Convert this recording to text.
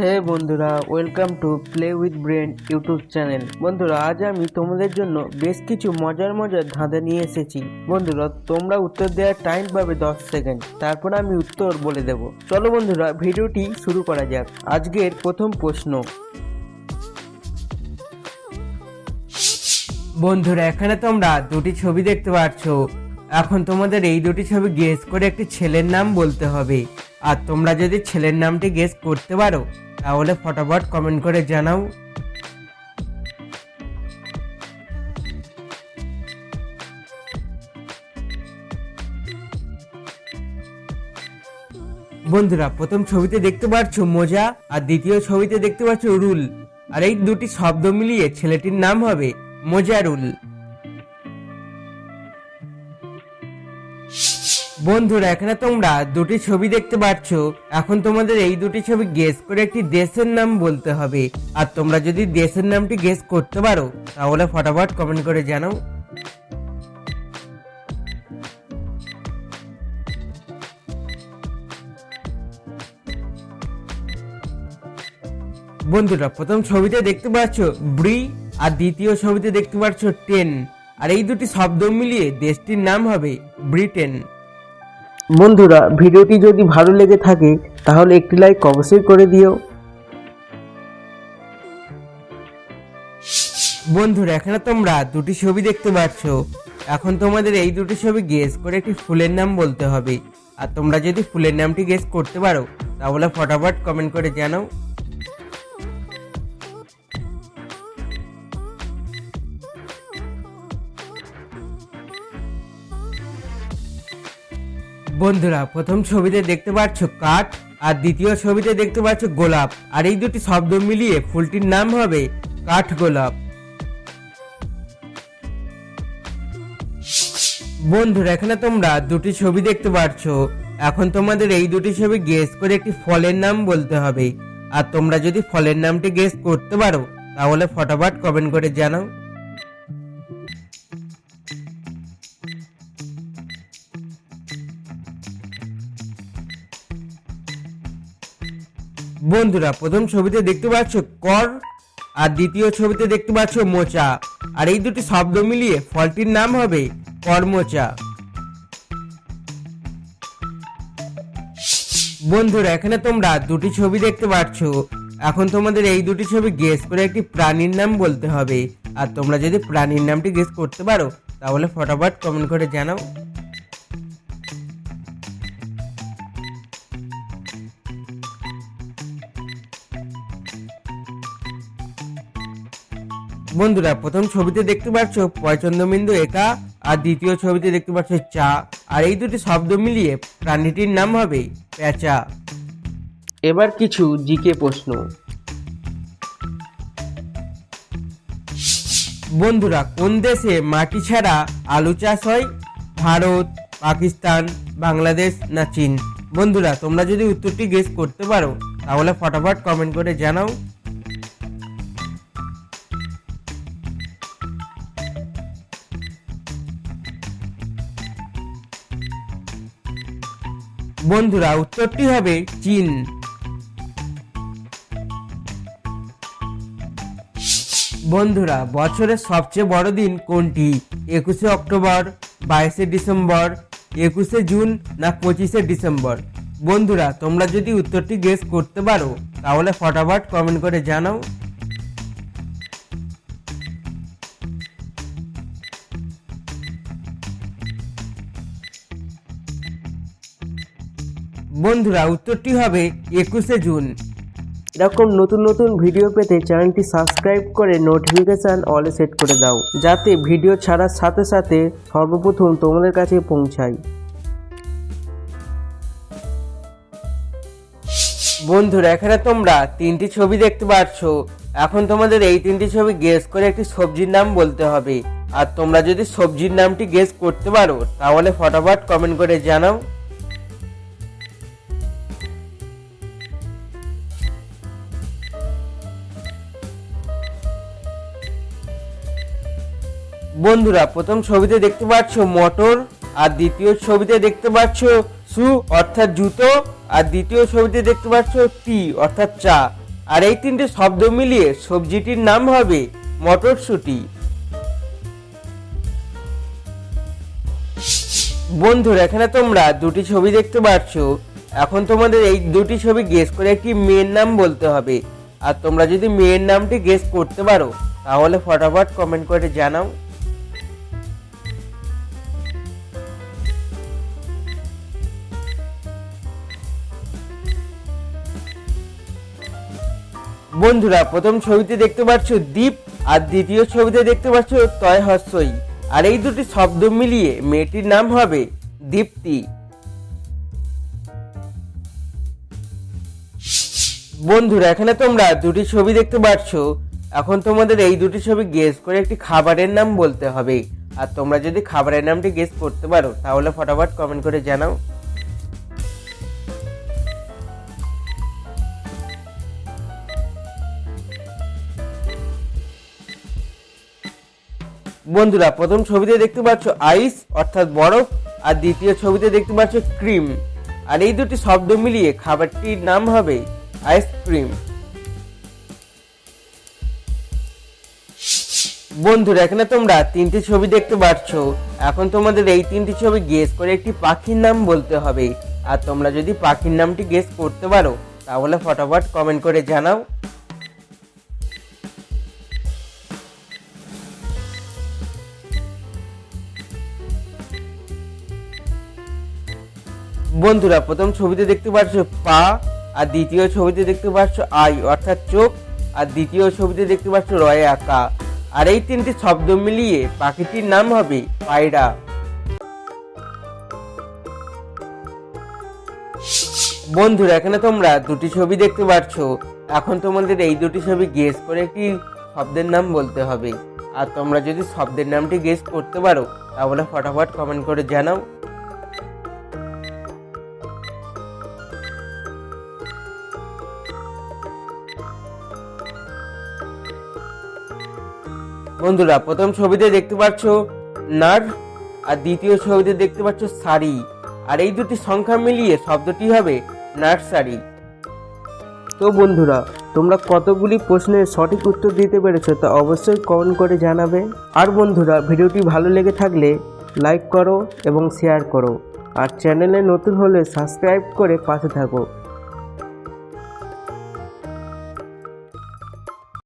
হে বন্ধুরা welcome to play with brain YouTube channel বন্ধুরা, আজ আমি তোমাদের জন্য বেশ কিছু মজার মজার ধাঁধা নিয়ে এসেছি। বন্ধুরা, তোমরা উত্তর দেওয়ার টাইম পাবে দশ সেকেন্ড তারপর আমি উত্তর বলে দেব। চলো বন্ধুরা, ভিডিওটি শুরু করা যাক। আজকের প্রথম প্রশ্ন। বন্ধুরা, এখানে তোমরা দুটি ছবি দেখতে পাচ্ছ এখন তোমাদের এই দুটি ছবি গেস করে একটি ছেলের নাম বলতে হবে। আর তোমরা যদি ছেলের নামটি গেস করতে পারো, তাহলে ফটাফট কমেন্ট করে জানাও। বন্ধুরা, প্রথম ছবিতে দেখতে পাচ্ছ মোজা, আর দ্বিতীয় ছবিতে দেখতে পাচ্ছ রুল। আর এই দুটি শব্দ মিলিয়ে ছেলেটির নাম হবে মোজারুল। বন্ধুরা, এখানে তোমরা দুটি ছবি দেখতে পাচ্ছ। এখন তোমাদের এই দুটি ছবি গেস করে একটি দেশের নাম বলতে হবে। আর তোমরা যদি দেশের নামটি গেস করতে পারো, তাহলে ফটাফট কমেন্ট করে জানাও। বন্ধুরা, প্রথম ছবিতে দেখতে পাচ্ছ ব্রি, আর দ্বিতীয় ছবিতে দেখতে পাচ্ছ টেন। আর এই দুটি শব্দ মিলিয়ে দেশটির নাম হবে ব্রিটেন। বন্ধুরা, ভিডিওটি যদি ভালো লেগে থাকে, তাহলে একটি লাইক অবশ্যই করে দিও। বন্ধুরা, এখানে তোমরা দুটি ছবি দেখতে পাচ্ছ। এখন তোমাদের এই দুটি ছবি গেস করে একটি ফুলের নাম বলতে হবে। আর তোমরা যদি ফুলের নামটি গেস করতে পারো, তাহলে ফটাফট কমেন্ট করে জানাও। বন্ধুরা, প্রথম ছবিতে দেখতে পাচ্ছ কাঠ আর দ্বিতীয় ছবিতে দেখতে পাচ্ছ গোলাপ। আর এই দুটি শব্দ মিলিয়ে ফুলটির নাম হবে কাঠ গোলাপ। বন্ধুরা, এখানে তোমরা দুটি ছবি দেখতে পাচ্ছ। এখন তোমাদের এই দুটি ছবি গেস করে একটি ফলের নাম বলতে হবে। আর তোমরা যদি ফলের নামটি গেস করতে পারো, তাহলে ফটাফট কমেন্ট করে জানাও। বন্ধুরা, প্রথম ছবিতে দেখতে পাচ্ছ কর, আর দ্বিতীয় ছবিতে দেখতে পাচ্ছ মোচা। আর এই দুটি শব্দ মিলিয়ে ফলটির নাম হবে করমোচা বন্ধুরা, এখানে তোমরা দুটি ছবি দেখতে পাচ্ছ। এখন তোমাদের এই দুটি ছবি গেস করে একটি প্রাণীর নাম বলতে হবে। আর তোমরা যদি প্রাণীর নামটি গেস করতে পারো, তাহলে ফটাফট কমেন্ট করে জানাও। বন্ধুরা প্রথম ছবিতে দেখতে পাচ্ছ পয়চন্দ্রবিন্দু একা আর দ্বিতীয় ছবিতে দেখতে পাচ্ছ চা। আর এই দুটি শব্দ মিলিয়ে প্রাণীটির নাম হবে পেঁচা এবার কিছু জিকে প্রশ্ন। বন্ধুরা কোন দেশে মাটি ছাড়া আলু চাষ হয়? ভারত পাকিস্তান বাংলাদেশ না চীন? বন্ধুরা তোমরা যদি উত্তরটি গেস করতে পারো তাহলে ফটাফট কমেন্ট করে জানাও। বন্ধুরা, উত্তরটি হবে চীন। বন্ধুরা, বছরের সবচেয়ে বড় দিন কোনটি? একুশে অক্টোবর, বাইশে ডিসেম্বর, একুশে জুন না পঁচিশে ডিসেম্বর? বন্ধুরা, তোমরা যদি উত্তরটি গেস করতে পারো, তাহলে ফটাফট কমেন্ট করে জানাও। বন্ধুরা উত্তরটি হবে একুশে জুন। এরকম নতুন নতুন ভিডিও পেতে চ্যানেলটি সাবস্ক্রাইব করে নোটিফিকেশান অলে সেট করে দাও যাতে ভিডিও ছাড়ার সাথে সাথে সর্বপ্রথম তোমাদের কাছে পৌঁছায়। বন্ধুরা এখানে তোমরা তিনটি ছবি দেখতে পাচ্ছ এখন তোমাদের এই তিনটি ছবি গেস করে একটি সবজির নাম বলতে হবে। আর তোমরা যদি সবজির নামটি গেস করতে পারো তাহলে ফটাফট কমেন্ট করে জানাও। বন্ধুরা, প্রথম ছবিতে দেখতে পাচ্ছ মটর, আর দ্বিতীয় ছবিতে দেখতে পাচ্ছ শু অর্থাৎ জুতো, আর দ্বিতীয় ছবিতে দেখতে পাচ্ছ টি, অর্থাৎ চা। আর এই তিনটে শব্দ মিলিয়ে সবজিটির নাম হবে মটরশুঁটি। বন্ধুরা, এখানে তোমরা দুটি ছবি দেখতে পাচ্ছ। এখন তোমাদের এই দুটি ছবি গেস করে একটি মেয়ের নাম বলতে হবে। আর তোমরা যদি মেয়ের নামটি গেস করতে পারো, তাহলে ফটাফট কমেন্ট করে জানাও। বন্ধুরা, প্রথম ছবিতে দেখতে পাচ্ছ দীপ, আর দ্বিতীয় ছবিতে দেখতে পাচ্ছ তয় হস্যই। আর এই দুটি শব্দ মিলিয়ে মেয়েটির নাম হবে দীপ্তি। বন্ধুরা, এখানে তোমরা দুটি ছবি দেখতে পাচ্ছ। এখন তোমাদের এই দুটি ছবি গেস করে একটি খাবারের নাম বলতে হবে। আর তোমরা যদি খাবারের নামটি গেস করতে পারো, তাহলে ফটাফট কমেন্ট করে জানাও। বন্ধুরা, প্রথম ছবিতে দেখতে পাচ্ছ আইস, অর্থাৎ বরফ, আর দ্বিতীয় ছবিতে দেখতে পাচ্ছ ক্রিম। আর এই দুটি শব্দ মিলিয়ে খাবারটির নাম হবে আইসক্রিম বন্ধুরা, এখানে তোমরা তিনটি ছবি দেখতে পাচ্ছ। এখন তোমাদের এই তিনটি ছবি গেস করে একটি পাখির নাম বলতে হবে। আর তোমরা যদি পাখির নামটি গেস করতে পারো, তাহলে ফটাফট কমেন্ট করে জানাও। বন্ধুরা, প্রথম ছবিতে দেখতে পাচ্ছ পা, আর দ্বিতীয় ছবিতে দেখতে পাচ্ছ আই, অর্থাৎ চোখ, আর দ্বিতীয় ছবিতে দেখতে পাচ্ছ রয়ে আঁকা। আর এই তিনটি শব্দ মিলিয়ে পাখিটির নাম হবে পায়রা। বন্ধুরা, এখানে তোমরা দুটি ছবি দেখতে পাচ্ছ এখন তোমাদের এই দুটি ছবি গেস করে একটি শব্দের নাম বলতে হবে। আর তোমরা যদি শব্দের নামটি গেস করতে পারো, তাহলে ফটাফট কমেন্ট করে জানাও। বন্ধুরা, প্রথম ছবিতে দেখতে পাচ্ছ নার, আর দ্বিতীয় ছবিতে দেখতে পাচ্ছ শাড়ি। আর এই দুটি সংখ্যা মিলিয়ে শব্দটি হবে নার্সারি তো বন্ধুরা, তোমরা কতগুলি প্রশ্নের সঠিক উত্তর দিতে পেরেছ তা অবশ্যই কমেন্ট করে জানাবে। আর বন্ধুরা, ভিডিওটি ভালো লেগে থাকলে লাইক করো এবং শেয়ার করো। আর চ্যানেলে নতুন হলে সাবস্ক্রাইব করে পাশে থাকো।